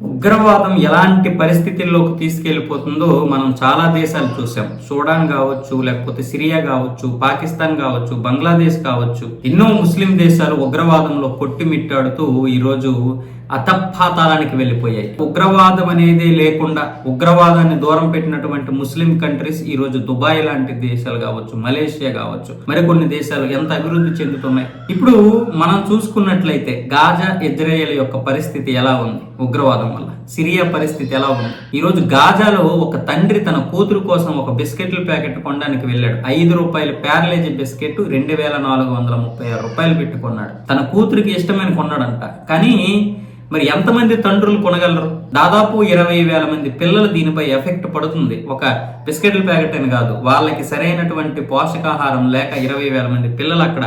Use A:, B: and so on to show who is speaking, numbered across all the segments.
A: ఉగ్రవాదం ఎలాంటి పరిస్థితుల్లోకి తీసుకెళ్ళిపోతుందో మనం చాలా దేశాలు చూసాం. సూడాన్ కావచ్చు లేకపోతే సిరియా కావచ్చు పాకిస్తాన్ కావచ్చు బంగ్లాదేశ్ కావచ్చు. ఎన్నో ముస్లిం దేశాలు ఉగ్రవాదంలో కొట్టుమిట్టాడుతూ ఈరోజు అతపాతాళానికి వెళ్ళిపోయాయి. ఉగ్రవాదం అనేది లేకుండా ఉగ్రవాదాన్ని దూరం పెట్టినటువంటి ముస్లిం కంట్రీస్ ఈ రోజు దుబాయ్ లాంటి దేశాలు కావచ్చు మలేషియా కావచ్చు మరికొన్ని దేశాలు ఎంత అభివృద్ధి చెందుతున్నాయి. ఇప్పుడు మనం చూసుకున్నట్లయితే గాజా ఇజ్రాయేల్ యొక్క పరిస్థితి ఎలా ఉంది? ఉగ్రవాదం వల్ల. సిరియా పరిస్థితి ఎలా ఉంది? ఈ రోజు గాజాలో ఒక తండ్రి తన కూతురు కోసం ఒక బిస్కెట్ల ప్యాకెట్ కొనడానికి వెళ్ళాడు. ఐదు రూపాయల ప్యారలేజీ బిస్కెట్ రెండు వేల నాలుగు వందల ముప్పై ఆరు రూపాయలు పెట్టుకున్నాడు తన కూతురికి ఇష్టమైన కొన్నాడంట. కానీ మరి ఎంతమంది తండ్రులు కొనగలరు? దాదాపు ఇరవై వేల మంది పిల్లలు దీనిపై ఎఫెక్ట్ పడుతుంది. ఒక బిస్కెట్ల ప్యాకెట్ అని కాదు వాళ్ళకి సరైనటువంటి పోషకాహారం లేక ఇరవై వేల మంది పిల్లలు అక్కడ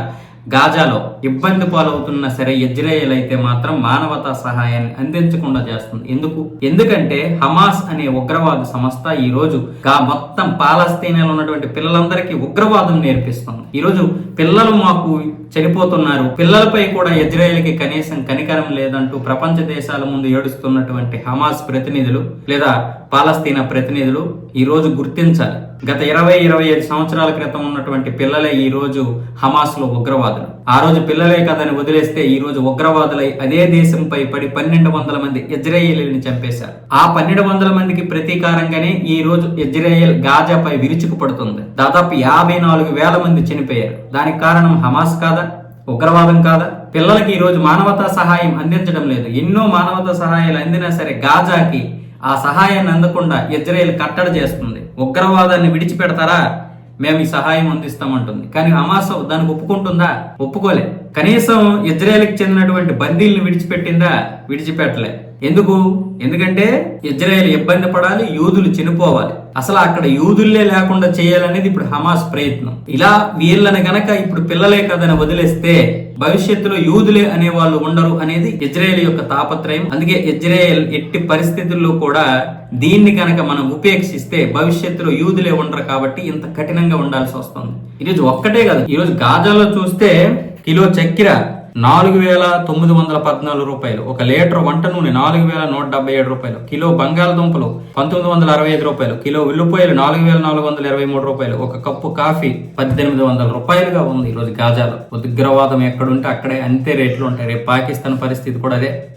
A: గాజాలో ఇబ్బంది పాలవుతున్న సరే ఇజ్రాయెల్ అయితే మాత్రం మానవతా సహాయాన్ని అందించకుండా చేస్తుంది. ఎందుకు? ఎందుకంటే హమాస్ అనే ఉగ్రవాద సంస్థ ఈ రోజు గా మొత్తం పాలస్తీనాలో ఉన్నటువంటి పిల్లలందరికీ ఉగ్రవాదం నేర్పిస్తుంది. ఈరోజు పిల్లలు మాకు చనిపోతున్నారు. పిల్లలపై కూడా ఇజ్రాయెల్కి కనీసం కనికరం లేదంటూ ప్రపంచ దేశాల ముందు ఏడుస్తున్నటువంటి హమాస్ ప్రతినిధులు లేదా పాలస్తీనా ప్రతినిధులు ఈరోజు గుర్తించాలి. గత ఇరవై ఇరవై ఐదు సంవత్సరాల క్రితం ఉన్నటువంటి పిల్లలే ఈరోజు హమాస్లో ఉగ్రవాదులు. ఆ రోజు పిల్లలే కదని వదిలేస్తే ఈ రోజు ఉగ్రవాదులై అదే దేశంపై పడి పన్నెండు వందల మంది ఇజ్రాయేలీని చంపేశారు. ఆ పన్నెండు వందల మందికి ప్రతీకారంగానే ఈ రోజు ఇజ్రాయెల్ గాజాపై విరుచుకుపడుతుంది దాదాపు యాభై నాలుగు వేల మంది చనిపోయారు. దానికి కారణం హమాస్ కాదా? ఉగ్రవాదం కాదా? పిల్లలకి ఈరోజు మానవతా సహాయం అందించడం లేదు. ఎన్నో మానవతా సహాయాలు అందినా సరే గాజాకి ఆ సహాయాన్ని అందకుండా ఇజ్రాయెల్ కట్టడి చేస్తుంది. ఉగ్రవాదాన్ని విడిచిపెడతారా? మేము ఈ సహాయం అందిస్తామంటుంది. కానీ హమాస్ దానికి ఒప్పుకుంటుందా? ఒప్పుకోలే. కనీసం ఇజ్రాయెల్కి చెందినటువంటి బందీల్ని విడిచిపెట్టిందా? విడిచిపెట్టలే. ఎందుకు? ఎందుకంటే ఇజ్రాయెల్ ఇబ్బంది పడాలి యూదులు చనిపోవాలి. అసలు అక్కడ యూదుల్లే లేకుండా చేయాలనేది ఇప్పుడు హమాస్ ప్రయత్నం. ఇలా వీళ్ళని గనక ఇప్పుడు పిల్లలే కదని వదిలేస్తే భవిష్యత్తులో యూదులే అనే వాళ్ళు ఉండరు అనేది ఇజ్రాయెల్ యొక్క తాపత్రయం. అందుకే ఇజ్రాయెల్ ఎట్టి పరిస్థితుల్లో కూడా దీన్ని కనుక మనం ఉపేక్షిస్తే భవిష్యత్తులో యూదులే ఉండరు కాబట్టి ఇంత కఠినంగా ఉండాల్సి వస్తుంది. ఈరోజు ఒక్కటే కాదు ఈరోజు గాజాలో చూస్తే కిలో చక్కెర నాలుగు వేల తొమ్మిది వందల పద్నాలుగు రూపాయలు. ఒక లీటర్ వంట నూనె నాలుగు వేల నూట డెబ్బై ఏడు రూపాయలు. కిలో బంగాళదుంపలు పంతొమ్మిది వందల అరవై ఐదు రూపాయలు. కిలో ఉల్లిపాయలు నాలుగు వేల నాలుగు వందల ఇరవై మూడు రూపాయలు. ఒక కప్పు కాఫీ పద్దెనిమిది వందల రూపాయలుగా ఉంది. ఈరోజు గాజాలు. ఉగ్రవాదం ఎక్కడుంటే అక్కడే అంతే రేట్లు ఉంటాయి. రేపు పాకిస్తాన్ పరిస్థితి కూడా అదే.